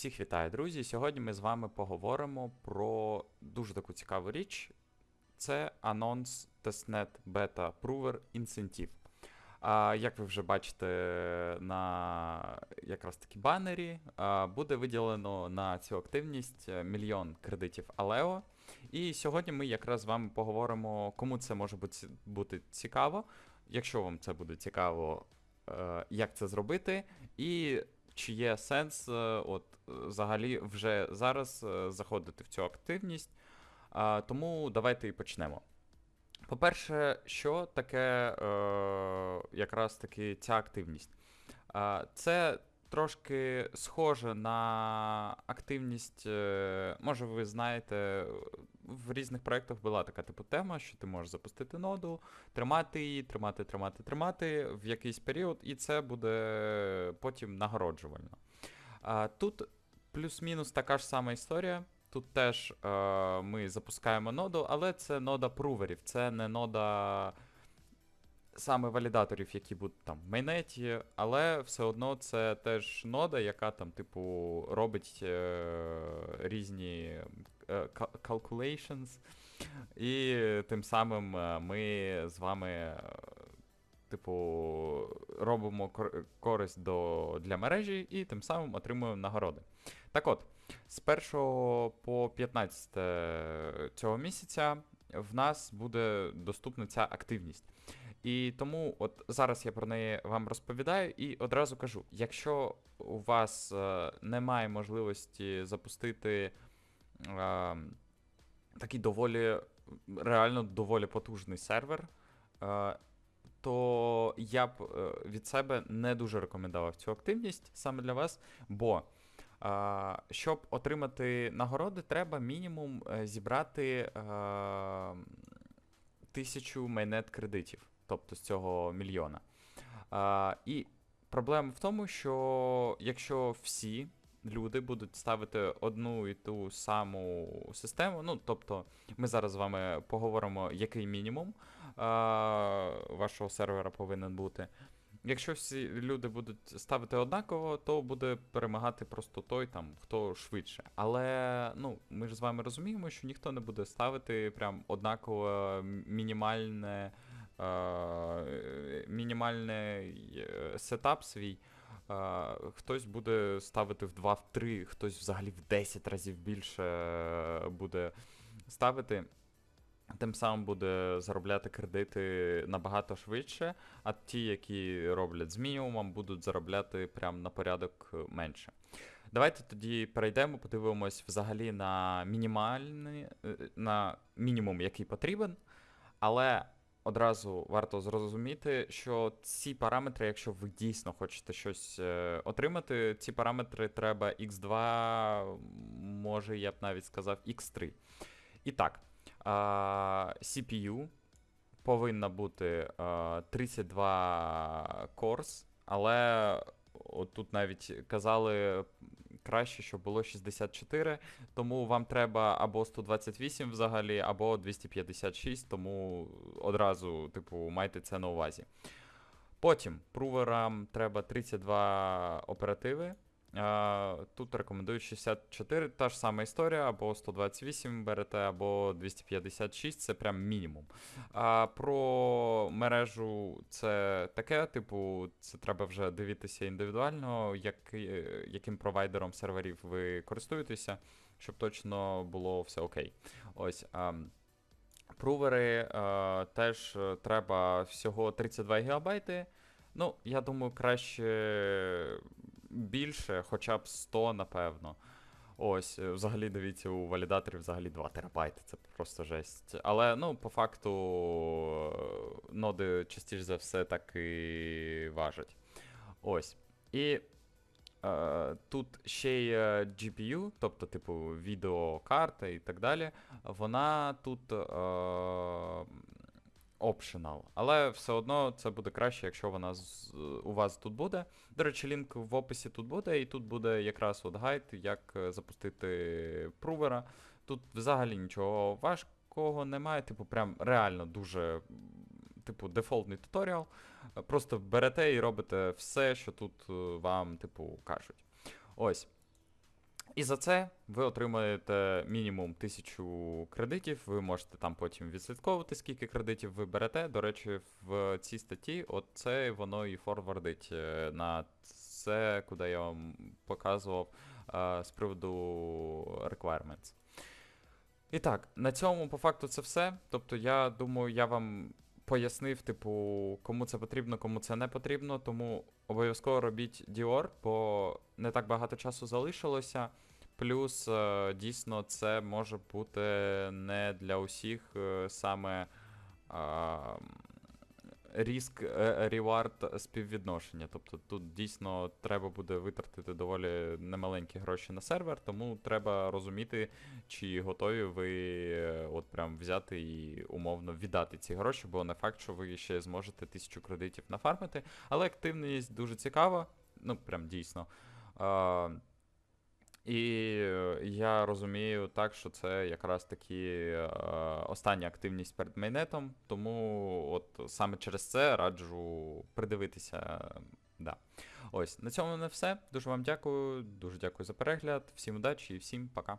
Всіх вітаю, друзі! Сьогодні ми з вами поговоримо про дуже таку цікаву річ. Це анонс Testnet Beta Prover Incentive. А, як ви вже бачите на якраз таки банері, а, буде виділено на цю активність е, мільйон кредитів Aleo. І сьогодні ми якраз з вами поговоримо, кому це може бути, бути цікаво. Якщо вам це буде цікаво, е, як це зробити, і чи є сенс е, от, е, взагалі вже зараз е, заходити в цю активність. Тому давайте і почнемо. По-перше, що таке е, якраз таки ця активність? Це трошки схоже на активність, е, може, ви знаєте, в різних проєктах була така типу тема, що ти можеш запустити ноду, тримати її, тримати, тримати, тримати в якийсь період, і це буде потім нагороджувально. Тут плюс-мінус така ж сама історія. Тут теж е, ми запускаємо ноду, але це нода пруверів, це не нода саме валідаторів, які будуть там в майнеті, але все одно це теж нода, яка там, типу, робить е, різні е, calculations, і тим самим е, ми з вами. е, Типу, робимо кор- користь до, для мережі і тим самим отримуємо нагороди. Так от, з 1 по 15 цього місяця в нас буде доступна ця активність. І тому от зараз я про неї вам розповідаю і одразу кажу: якщо у вас е, немає можливості запустити е, такий доволі реально доволі потужний сервер, е, то я б е, від себе не дуже рекомендував цю активність саме для вас, бо а, щоб отримати нагороди, треба мінімум е, зібрати е, тисячу майнет кредитів, тобто з цього мільйона. А, і проблема в тому, що якщо всі люди будуть ставити одну і ту саму систему, ну тобто ми зараз з вами поговоримо, який мінімум а, вашого сервера повинен бути. Якщо всі люди будуть ставити однаково, то буде перемагати просто той, там, хто швидше. Але ну, ми ж з вами розуміємо, що ніхто не буде ставити прям однаково мінімальне, мінімальний е, сетап свій. Хтось буде ставити в 2, в 3, хтось взагалі в 10 разів більше е, буде ставити. Тим самим буде заробляти кредити набагато швидше, а ті, які роблять з мінімумом, будуть заробляти прям на порядок менше. Давайте тоді перейдемо, подивимось взагалі на мінімальний, е, на мінімум, який потрібен. Але одразу варто зрозуміти, що ці параметри, якщо ви дійсно хочете щось е, отримати, ці параметри треба x2, може я б навіть сказав x3. І так. CPU повинна бути а, 32 корс, але от тут навіть казали краще, щоб було 64, тому вам треба або 128 взагалі, або 256, тому одразу, типу, майте це на увазі. Потім проверам треба 32 оперативи. Тут рекомендують 64, та ж сама історія, або 128 берете, або 256 це прям мінімум. А про мережу це таке, типу, це треба вже дивитися індивідуально, як, яким провайдером серверів ви користуєтеся, щоб точно було все окей. Ось. А, Прувери а, теж треба всього 32 ГБ. Ну, я думаю, краще більше, хоча б 100, напевно. Ось, е, взагалі, дивіться, у валідаторів взагалі 2 терабайти, це просто жесть. Але, ну, по факту, е, ноди частіше за все так і важать. Ось. І е, тут ще е, GPU, тобто, типу, відеокарта і так далі. Вона тут. Е, optional. Але все одно це буде краще, якщо вона з, у вас тут буде. До речі, лінк в описі тут буде, і тут буде якраз от гайд, як е, запустити прувера. Тут взагалі нічого важкого немає, типу, прям реально дуже. Типу, дефолтний туторіал. Просто берете і робите все, що тут е, вам, типу, кажуть. Ось. І за це ви отримаєте мінімум 1000 кредитів. Ви можете там потім відслідковувати, скільки кредитів ви берете. До речі, в цій статті оце воно і форвардить е, на це, куди я вам показував е, з приводу requirements. І так, на цьому по факту це все. Тобто, я думаю, я вам пояснив, типу, кому це потрібно, кому це не потрібно. Тому обов'язково робіть Dior, бо не так багато часу залишилося. Плюс, е, дійсно, це може бути не для усіх е, саме а, ріск е, ревард співвідношення. Тобто тут дійсно треба буде витратити доволі немаленькі гроші на сервер, тому треба розуміти, чи готові ви е, от прям взяти і умовно віддати ці гроші, бо не факт, що ви ще зможете тисячу кредитів нафармити. Але активність дуже цікава, ну прям дійсно. І е, я розумію так, що це якраз таки е, остання активність перед майнетом, тому от саме через це раджу придивитися. Да. Ось, на цьому не все. Дуже вам дякую, дуже дякую за перегляд, всім удачі і всім пока.